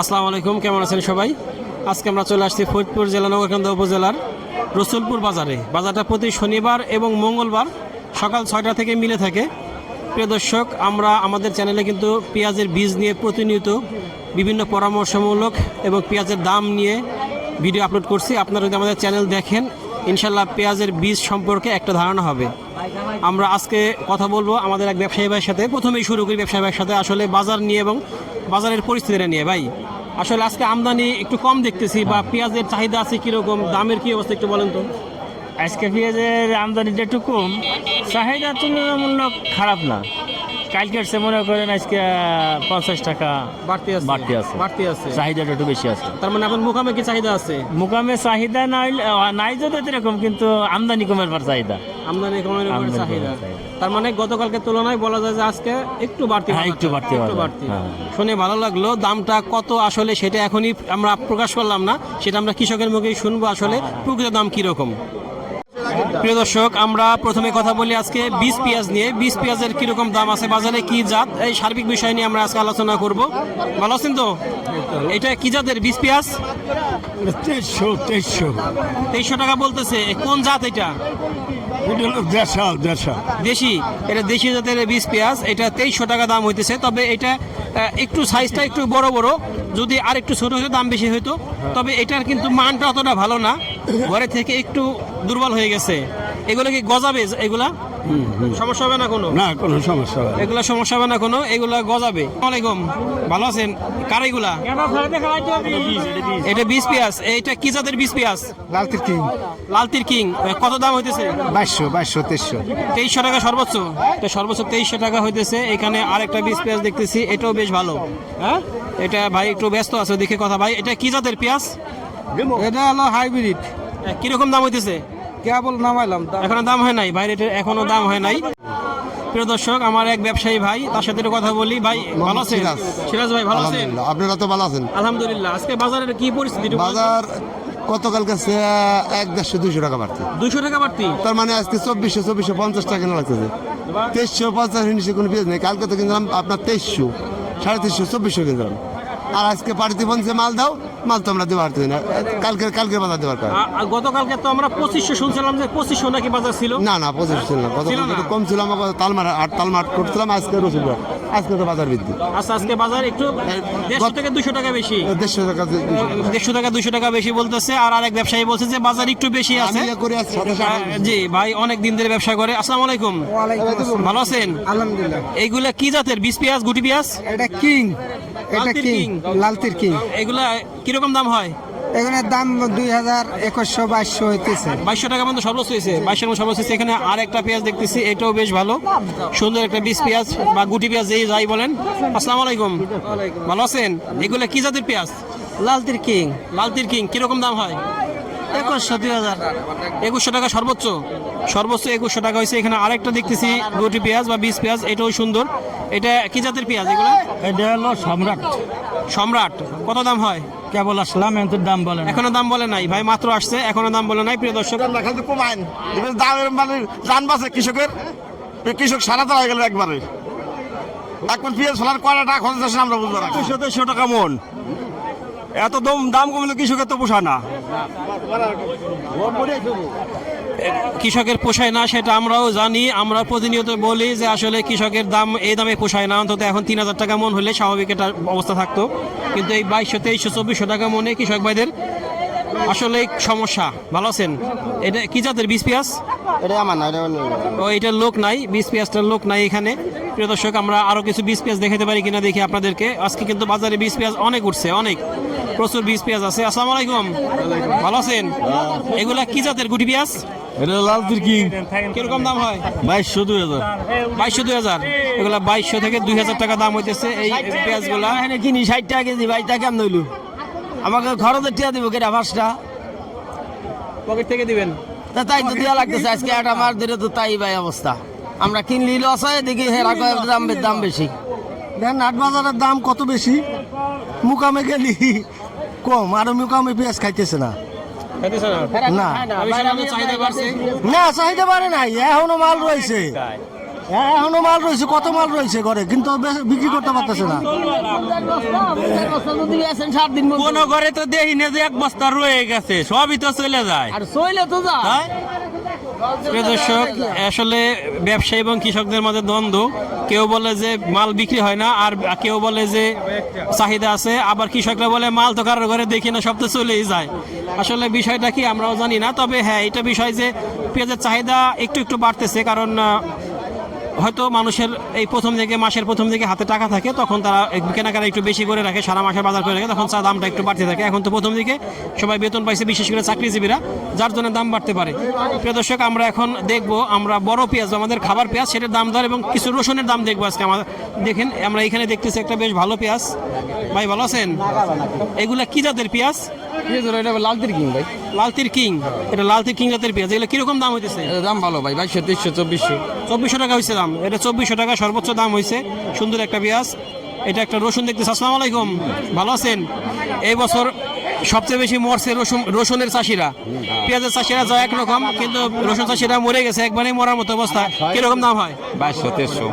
আসসালামু আলাইকুম, কেমন আছেন সবাই? আজকে আমরা চলে আসছি ফরিদপুর জেলা, নগরকান্দা উপজেলার রসুলপুর বাজারে। বাজারটা প্রতি শনিবার এবং মঙ্গলবার সকাল ছয়টা থেকে মিলে থাকে। প্রিয় দর্শক, আমরা আমাদের চ্যানেলে কিন্তু পেঁয়াজের বীজ নিয়ে প্রতিনিয়ত বিভিন্ন পরামর্শমূলক এবং পেঁয়াজের দাম নিয়ে ভিডিও আপলোড করছি। আপনারা যদি আমাদের চ্যানেল দেখেন, ইনশাল্লাহ পেঁয়াজের বীজ সম্পর্কে একটা ধারণা হবে। আমরা আজকে কথা বলব আমাদের এক ব্যবসায়ী ভাইয়ের সাথে। প্রথমেই শুরু করি ব্যবসায়ী ভাইয়ের সাথে। আসলে বাজার নিয়ে এবং বাজারের পরিস্থিতিটা নিয়ে ভাই। আসলে আজকে আমদানি একটু কম দেখতেছি বা পেঁয়াজের চাহিদা আছে কীরকম দামের কী অবস্থা একটু বলেন তো। আজকে পেঁয়াজের আমদানিটা একটু কম চাহিদা তুলনামূলক খারাপ না। কালকের সে মনে করেন আজকে পঞ্চাশ টাকা বাড়তি আছে। বাড়তি আছে। বাড়তি আছে। চাহিদাটা একটু বেশি আছে। তার মানে এখন মুখামে কি চাহিদা আছে? মুকামে চাহিদা নাই নাই যদি এরকম কিন্তু আমদানি কমের পর চাহিদা। আমদানি কমের আমদানি চাহিদা। তার মানে গতকালকে তুলনায় বলা যায় যে আজকে একটু বাড়তি হ্যাঁ, একটু বাড়তি একটু বাড়তি। হ্যাঁ। শুনে ভালো লাগল দামটা কত আসলে সেটা এখনই আমরা প্রকাশ করলাম না সেটা আমরা কৃষকের মুখেই শুনব আসলে প্রকৃত দাম কীরকম? প্রিয় দর্শক আমরা প্রথমে কথা বলি আজকে বীজ পেঁয়াজ নিয়ে। বীজ পেঁয়াজের কীরকম দাম আছে বাজারে কি জাত? এই সার্বিক বিষয় নিয়ে আমরা আজকে আলোচনা করব। ভালো আছেন তো? এটা কি জাতের বীজ পেঁয়াজ? তেইশশো তেইশশো। তেইশশো টাকা বলতেছে। কোন জাত এটা? দেশি? এটা দেশি জাতের বীজ পেঁয়াজ। এটা তেইশশো টাকা দাম হইতেছে। তবে এটা একটু সাইজটা একটু বড় বড়। যদি আর একটু ছোট হতো দাম বেশি হইতো। তবে এটার কিন্তু মানটা অতটা ভালো না। ঘরে থেকে একটু দুর্বল হয়ে গেছে। এগুলো কি গজাবে এগুলা? সমস্যা হবে না কোনো? না কোনো সমস্যা। এগুলা সমস্যা হবে না কোনো? এগুলা গজাবে। আলাইকুম ভালো আছেন? কার এগুলা? এটা পেঁয়াজ। এইটা কি জাতের পেঁয়াজ? লালতির কি। লালতির কিং। কত দাম হইতেছে? বাইশশো বাইশশো তেইশশো। তেইশশো টাকা সর্বোচ্চ। এটা সর্বোচ্চ তেইশশো টাকা হইতেছে। এখানে আরেকটা বীজ পেঁয়াজ দেখতেছি। এটাও বেশ ভালো। হ্যাঁ? এটা ভাই একটু ব্যস্ত আছে দেখে কথা। ভাই এটা কি জাতের পেঁয়াজ? এটা হলো হাইব্রিড কীরকম দাম হইতেছে? কেবল নামাইলাম এখনও দাম হয় নাই? ভাই এটার এখনও দাম হয় নাই। প্রিয় দর্শক আমার এক ব্যবসায়ী ভাই তার সাথে কথা বলি। ভাই ভালো আছেন? সিরাজ। ভাই ভালো আছেন? আপনারা তো ভালো আছেন। আলহামদুলিল্লাহ। আজকে বাজারের কি পরিস্থিতি বাজার গতকালকে এক দেড়শো দুইশো টাকা বাড়তি। দুশো টাকা বাড়তি? তার মানে আজকে চব্বিশশো চব্বিশশো পঞ্চাশ টাকা কেনা লাগতেছে। তেইশশো পঞ্চাশ নিচে কোনো পেঁয়াজ নেই। কালকে তো কিনলাম আপনার তেইশশো সাড়ে তেইশশো চব্বিশশো কিনলাম। আর আজকে পার্টি পঞ্চে মাল দাও মাল তো আমরা দেওয়া পারতেছি না। কালকে কালকে বাজার দেওয়ার কারণ গতকালকে তো আমরা পঁচিশশো শুনছিলাম যে পঁচিশশো নাকি বাজার ছিল? না না পঁচিশ ছিল না। কত ছিল কম ছিল আমার তালমার আট তালমার করছিলাম আজকে রসুন আজকে তো বাজার বৃদ্ধি। আচ্ছা আজকে বাজার একটু দেড়শো থেকে দুশো টাকা বেশি। দেড়শো টাকা দেড়শো টাকা দুশো টাকা বেশি বলতেছে আর আরেক ব্যবসায়ী বলছে যে বাজার একটু বেশি আছে। জি ভাই অনেক দিন ধরে ব্যবসা করে। আসসালামু আলাইকুম। ভালো আছেন? আলহামদুলিল্লাহ। এইগুলা কি জাতের? বিশ পেঁয়াজ গুটি পেঁয়াজ? এটা কিং। এটা কিং। লালতির কিং। এগুলা কীরকম দাম হয়? এখানে দাম দুই হাজার একুশশো বাইশশো হইতেছে। বাইশশো টাকা পর্যন্ত সর্বোচ্চ হয়েছে বাইশের মধ্যে সর্বোচ্চ হয়েছে। এখানে আর একটা পেঁয়াজ দেখতেছি এটাও বেশ ভালো। সুন্দর একটা বিশ পেঁয়াজ বা গুটি পেঁয়াজ যেই যাই বলেন। আসসালামু আলাইকুম। ভালো আছেন? এগুলা কি জাতের পেঁয়াজ? লালতির কিং। লালতির কিং কীরকম দাম হয়? একুশশো দুই হাজার। একুশশো টাকা সর্বোচ্চ। সর্বোচ্চ একুশশো টাকা হয়েছে। এখানে আরেকটা দেখতেছি গুটি পেঁয়াজ বা বিশ পেঁয়াজ এটাও সুন্দর। এটা কি জাতের পেঁয়াজ এগুলো? এটা হলো সম্রাট। সম্রাট। কত দাম হয়? কেবল আসলাম এত দাম বলেন এখনও দাম বলে নাই। ভাই মাত্র আসছে এখনও দাম বলে নাই প্রিয় দর্শক। এবার দামের মানে জান বাঁচে কৃষকের। কৃষক সারা তারা গেল একবারে। এখন পেঁয়াজ ফলার কয়টা টাকা খরচ আছে আমরা বুঝব না। দুশো টাকা মন। এত দাম দাম কমলে কৃষকের তো পোষা না। কৃষকের পোষায় না সেটা আমরাও জানি। আমরা প্রতিনিয়ত বলি যে আসলে কৃষকের দাম এই দামে পোষায় না অন্তত এখন তিন হাজার টাকা মন হলে স্বাভাবিক এটা অবস্থা থাকতো। কিন্তু এই বাইশশো তেইশশো চব্বিশশো টাকা মনে কৃষক ভাইদের আসলে সমস্যা। ভালো আছেন? এটা কি জাতের বীজ পেঁয়াজ? এটা আমার না এটা ও এটার লোক নাই বীজ পেঁয়াজটার লোক নাই এখানে। প্রিয় দর্শক আমরা আরও কিছু বীজ পেঁয়াজ দেখাতে পারি কিনা দেখি আপনাদেরকে। আজকে কিন্তু বাজারে বীজ পেঁয়াজ অনেক উঠছে অনেক। প্রচুর বীজ পেঁয়াজ আছে। আসসালামু আলাইকুম। ভালো আছেন? এগুলা কি জাতের গুটি পেঁয়াজ? এটা লালতির কি কীরকম দাম হয়? বাইশশো দুই হাজার। বাইশশো দুই হাজার। এগুলা বাইশশো থেকে দুই হাজার টাকা দাম হইতেছে এই পেঁয়াজগুলা। এখানে কিনি ষাট টাকা কেজি বাইশটা কেমন হইল? আমাকে খরচের টিয়া দিব কেটা পাঁচটা? পকেট থেকে দিবেন? তা তাই তো দেওয়া লাগতেছে আজকে একটা মাস ধরে তো তাই ভাই অবস্থা। আমরা কিনলি লস হয় দেখি হেরা দাম দাম বেশি। দেখেন হাট বাজারের দাম কত বেশি? মুকামে গেলি। কম আর মুকামে পেঁয়াজ খাইতেছে না। না? না। চাহিদা পারে নাই এখনও মাল রয়েছে। হ্যাঁ, এখনও মাল রয়েছে কত মাল রয়েছে ঘরে? কিন্তু বিক্রি করতে পারতেছে না। কোন ঘরে তো দেখি না যে এক বস্তা রয়ে গেছে সবই তো চলে যায়। আর চলে তো যায়। দর্শক আসলে ব্যবসায়ী এবং কৃষকদের মাঝে দ্বন্দ্ব। কেউ বলে যে মাল বিক্রি হয় না, আর কেউ বলে যে চাহিদা আছে, আবার কৃষকরা বলে মাল তো কারোর ঘরে দেখি না, সব তো চলেই যায়। আসলে বিষয়টা কি আমরাও জানি না, তবে হ্যাঁ এটা বিষয় যে পেঁয়াজের চাহিদা একটু একটু বাড়তেছে, কারণ হয়তো মানুষের এই প্রথম দিকে, মাসের প্রথম দিকে হাতে টাকা থাকে, তখন তারা কেনাকাটা একটু বেশি করে রাখে, সারা মাসের বাজার করে রাখে, তখন চা দামটা একটু বাড়তে থাকে। এখন তো প্রথম দিকে সবাই বেতন পাইছে, বিশেষ করে চাকরিজীবীরা, যার জন্য দাম বাড়তে পারে। প্রিয় দর্শক, আমরা এখন দেখব, আমরা বড় পেঁয়াজ, আমাদের খাবার পেঁয়াজ, সেটার দাম দর এবং কিছু রসুনের দাম দেখব আজকে আমাদের। দেখেন, আমরা এখানে দেখতেছি একটা বেশ ভালো পেঁয়াজ। ভাই, ভালো আছেন? এগুলা কি জাতের পেঁয়াজ? লালতির কিং ভাই। লালতির কিং। এটা লালতির কিং জাতের পেঁয়াজ। এগুলো কীরকম দাম হইতেছে? দাম ভালো ভাই বাইশশো তেইশশো চব্বিশশো। চব্বিশশো টাকা হয়েছে দাম। এটা চব্বিশশো টাকা সর্বোচ্চ দাম হয়েছে সুন্দর একটা পেঁয়াজ। এটা একটা রসুন দেখতেছে। আসসালামু আলাইকুম। ভালো আছেন? এই বছর সবচেয়ে বেশি মরছে রসুন রসুনের চাষিরা। পেঁয়াজের চাষিরা যা একরকম কিন্তু রসুন চাষিরা মরে গেছে একবারে মরার মতো অবস্থা। কীরকম দাম হয়? বাইশশো তেইশশো।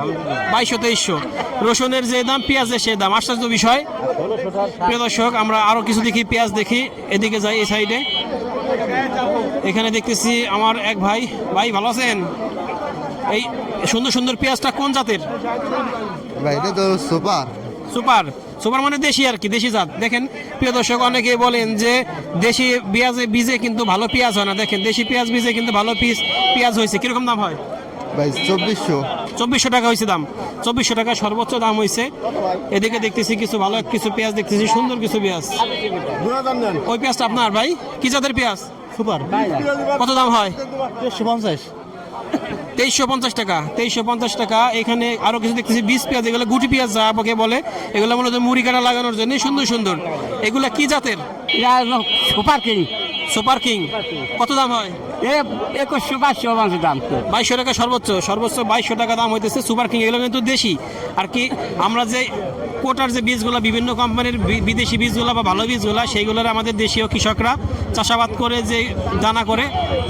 বাইশশো তেইশশো। রসুনের যে দাম পেঁয়াজের সে দাম। আশ্চর্য বিষয়। প্রিয় দর্শক আমরা আরও কিছু দেখি পেঁয়াজ দেখি। এদিকে যাই এই সাইডে। এখানে দেখতেছি আমার এক ভাই। ভাই ভালো আছেন? এই সুন্দর সুন্দর পেঁয়াজটা কোন জাতের? ভাই এটা তো সুপার। সুপার। সুপার মানে দেশি আর কি দেশি জাত। দেখেন প্রিয় দর্শক অনেকে বলেন যে দেশি পেঁয়াজে বীজে কিন্তু ভালো পেঁয়াজ হয় না। দেখেন দেশি পেঁয়াজ বীজে কিন্তু ভালো পিস পেঁয়াজ হয়েছে। কীরকম দাম হয়? ভাই চব্বিশশো। চব্বিশশো টাকা হয়েছে দাম। চব্বিশশো টাকা সর্বোচ্চ দাম হয়েছে। এদিকে দেখতেছি কিছু ভালো কিছু পেঁয়াজ দেখতেছি সুন্দর কিছু পেঁয়াজ। ওই পেঁয়াজটা আপনার ভাই? কি জাতের পেঁয়াজ? সুপার। কত দাম হয়? দেড়শো পঞ্চাশ। তেইশশো পঞ্চাশ টাকা তেইশশো পঞ্চাশ টাকা। এখানে আরও কিছু দেখতেছি বিশ পেঁয়াজ এগুলো গুটি পেঁয়াজ যা আপনাকে বলে এগুলো মূলত মুড়ি কাটা লাগানোর জন্য সুন্দর সুন্দর। এগুলা কি জাতের? Super king. Super king. কত দাম হয়? একুশশো বাইশশো মানুষ দাম। বাইশশো টাকা সর্বোচ্চ সর্বোচ্চ বাইশশো টাকা দাম হইতেছে সুপার কিং এগুলো কিন্তু দেশি। আর কি আমরা যে কোটার যে বীজগুলো বিভিন্ন কোম্পানির বিদেশি বীজগুলো বা ভালো বীজগুলো সেইগুলোর আমাদের দেশীয় কৃষকরা চাষাবাদ করে যে দানা করে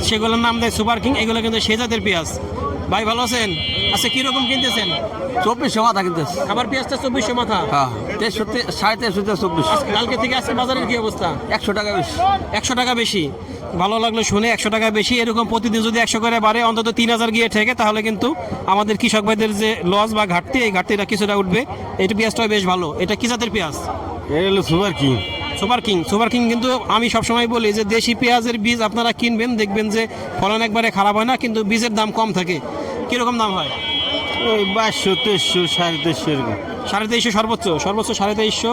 সেগুলোর নাম দেয় সুপার কিং এগুলো কিন্তু সেই জাতের পেঁয়াজ। ভাই ভালো আছেন? আচ্ছা কীরকম কিনতেছেন? চব্বিশশো মাথা কিন্তু আবার পেঁয়াজটা চব্বিশশো মাথা? হ্যাঁ তেইশশো সাড়ে তেইশশো চব্বিশশো আজকে- কালকে থেকে আজকে বাজারের কি অবস্থা? একশো টাকা বেশি। একশো টাকা বেশি। ভালো লাগল শুনে একশো টাকা বেশি। এরকম প্রতিদিন যদি একশো করে বাড়ে অন্তত তিন হাজার গিয়ে ঠেকে তাহলে কিন্তু আমাদের কৃষক ভাইদের যে লস বা ঘাটতি এই ঘাটতিটা কিছুটা উঠবে। এটা পেঁয়াজটাও বেশ ভালো। এটা কি জাতের পেঁয়াজ? হলো super king super king super king কিন্তু আমি সবসময় বলি যে দেশি পেঁয়াজের বীজ আপনারা কিনবেন দেখবেন যে ফলন একবারে খারাপ হয় না কিন্তু বীজের দাম কম থাকে। কীরকম দাম হয়? ওই বাইশশো তেইশশো সাড়ে তেইশশো এরকম। সাড়ে তেইশশো সর্বোচ্চ সর্বোচ্চ সাড়ে তেইশশো।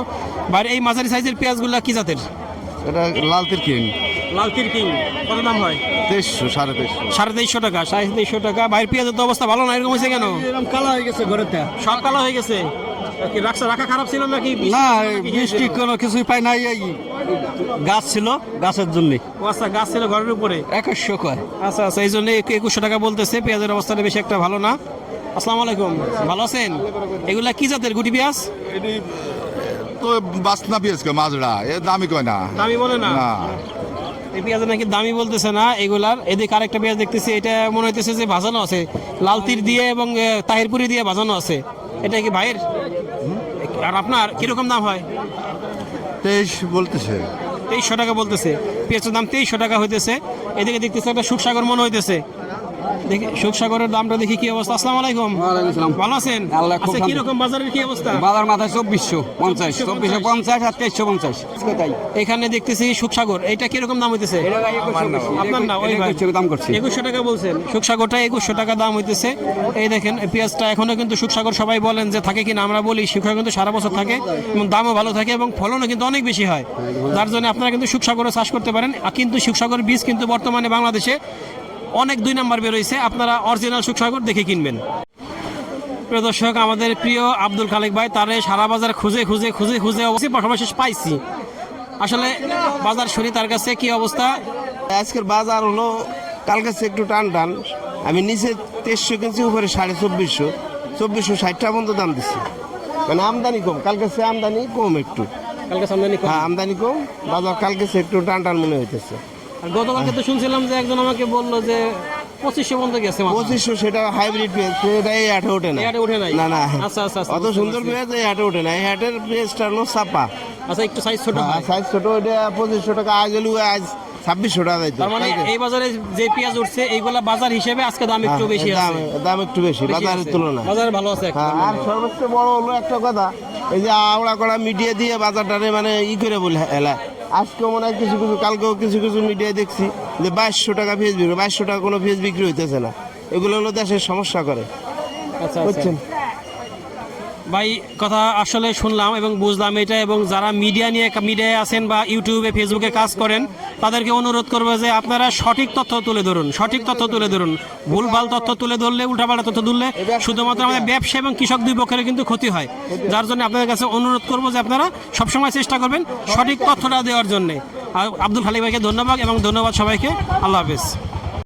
বাইরে এই মাঝারি সাইজের পেঁয়াজগুলো কী জাতের? এটা লালতির কিং। লালতির কিং। কত দাম হয়? তেইশশো সাড়ে তেইশশো। সাড়ে তেইশশো টাকা সাড়ে তেইশশো টাকা। বাইরের পেঁয়াজের তো অবস্থা ভালো না এরকম হয়েছে কেন? এরকম কালা হয়ে গেছে ঘরেতে সব কালো হয়ে গেছে? রাখা খারাপ ছিল নাকি? না বৃষ্টি কোনো কিছুই পাই নাই এই গাছ ছিল গাছের জন্য। আচ্ছা গাছ ছিল ঘরের উপরে? একুশশো কয় আচ্ছা আচ্ছা এই জন্য একুশশো টাকা বলতেছে পেঁয়াজের অবস্থাটা বেশি একটা ভালো না। আসসালামু আলাইকুম ভালো আছেন? এগুলা কি জাতের গুটি পেঁয়াজ? তো বাসনা পেয়েছে মাজরা এ দামি কয় না? দামি বলে না? এই পেঁয়াজের নাকি দামি বলতেছে না এগুলার। এদিকে আরেকটা পেঁয়াজ দেখতেছি এটা মনে হইতেছে যে ভাজানো আছে। লাল তীর দিয়ে এবং তাহিরপুরি দিয়ে ভাজানো আছে। এটা কি ভাইয়ের? আর আপনার কীরকম দাম হয়? তেইশ বলতেছে। তেইশশো টাকা বলতেছে। পেঁয়াজের দাম তেইশশো টাকা হইতেছে। এদিকে দেখতেছে একটা সুখসাগর মনে হইতেছে। দেখি সুখসাগরের দামটা দেখি কি অবস্থা। আসসালামু আলাইকুম। ভালো আছেন? আল্লাহ খুব আচ্ছা কীরকম বাজারের কি অবস্থা? বাজার মাথায় চব্বিশশো পঞ্চাশ চব্বিশশো পঞ্চাশ। আর তেইশশো পঞ্চাশ। তাই। এখানে দেখতেছি সুখসাগর এটা কীরকম দাম হইতেছে? আপনার না ওই ভাই। দাম করছি। একুশশো টাকা বলছেন। সুখসাগরটা একুশশো টাকা দাম হইতেছে। এই দেখেন এই পেঁয়াজটা এখনও কিন্তু সুখসাগর সবাই বলেন যে থাকে কিনা আমরা বলি সুখসাগর কিন্তু সারা বছর থাকে এবং দামও ভালো থাকে এবং ফলনও কিন্তু অনেক বেশি হয়। যার জন্য আপনারা কিন্তু সুখসাগরে চাষ করতে পারেন। কিন্তু সুখসাগর বীজ কিন্তু বর্তমানে বাংলাদেশে অনেক দুই নাম্বার বেরোইছে আপনারা অরিজিনাল সুখসাগর দেখে কিনবেন। প্রিয় দর্শক আমাদের প্রিয় আব্দুল খালেক ভাই তারে সারা বাজার খুঁজে খুঁজে খুঁজে খুঁজে অবশ্যই পাশাপাশি পাইছি। আসলে বাজার শুনি তার কাছে কি অবস্থা? আজকের বাজার হলো কাল কাছে একটু টান টান। আমি নিচে তেইশশো কিনছি উপরে সাড়ে চব্বিশশো। চব্বিশশো ষাটটা পর্যন্ত দাম দিচ্ছি মানে আমদানি কম। কাল কাছে আমদানি কম একটু। কালকে সামনে হ্যাঁ আমদানি কম। বাজার কাল কাছে একটু টান টান মনে হইতেছে। গতকালকে তো শুনছিলাম যে একজন আমাকে বলল যে পঁচিশশো পর্যন্ত গেছে পঁচিশশো সেটা হাইব্রিড পেঁয়াজ সেটা এই হাটে ওঠে না। হাটে ওঠে নাই? না না। আচ্ছা, আচ্ছা, আচ্ছা, অত সুন্দর। পেঁয়াজ এই হাটে ওঠে না। এই হাটের পেঁয়াজটা হলো চাপা। আচ্ছা একটু সাইজ ছোট সাইজ ছোট ওইটা পঁচিশশো টাকা আগে গেলেও আজ ছাব্বিশশো টাকা যাইতো। মানে এই বাজারে যে পেঁয়াজ উঠছে এইগুলা বাজার হিসেবে আজকে দাম একটু হ্যাঁ, বেশি দাম আছে। দাম একটু বেশি বাজারের তুলনায়। বাজারে ভালো আছে। হ্যাঁ, আর সর্বোচ্চ বড় হলো একটা কথা এই যে আওড়া করা মিডিয়া দিয়ে বাজারটারে মানে ই করে বলে এলা আজকে মনে হয় কিছু কিছু কালকেও কিছু কিছু মিডিয়ায় দেখছি যে বাইশশো টাকা ফেস বিক্রি বাইশশো টাকা কোনো ফেস বিক্রি হইতেছে না। এগুলো হলো দেশের সমস্যা করে। আচ্ছা আচ্ছা। বুঝছেন? ভাই, কথা আসলে শুনলাম এবং বুঝলাম এটা এবং যারা মিডিয়া নিয়ে মিডিয়ায় আছেন বা ইউটিউবে ফেসবুকে কাজ করেন, তাদেরকে অনুরোধ করব যে আপনারা সঠিক তথ্য তুলে ধরুন, সঠিক তথ্য তুলে ধরুন। ভুলভাল তথ্য তুলে ধরলে, উল্টাপাল্টা তথ্য তুললে শুধুমাত্র আমাদের ব্যবসা এবং কৃষক দুই পক্ষের কিন্তু ক্ষতি হয়। যার জন্য আপনাদের কাছে অনুরোধ করব যে আপনারা সবসময় চেষ্টা করবেন সঠিক তথ্যটা দেওয়ার জন্যে। আব্দুল খালিক ভাইকে ধন্যবাদ এবং ধন্যবাদ সবাইকে। আল্লাহ হাফেজ।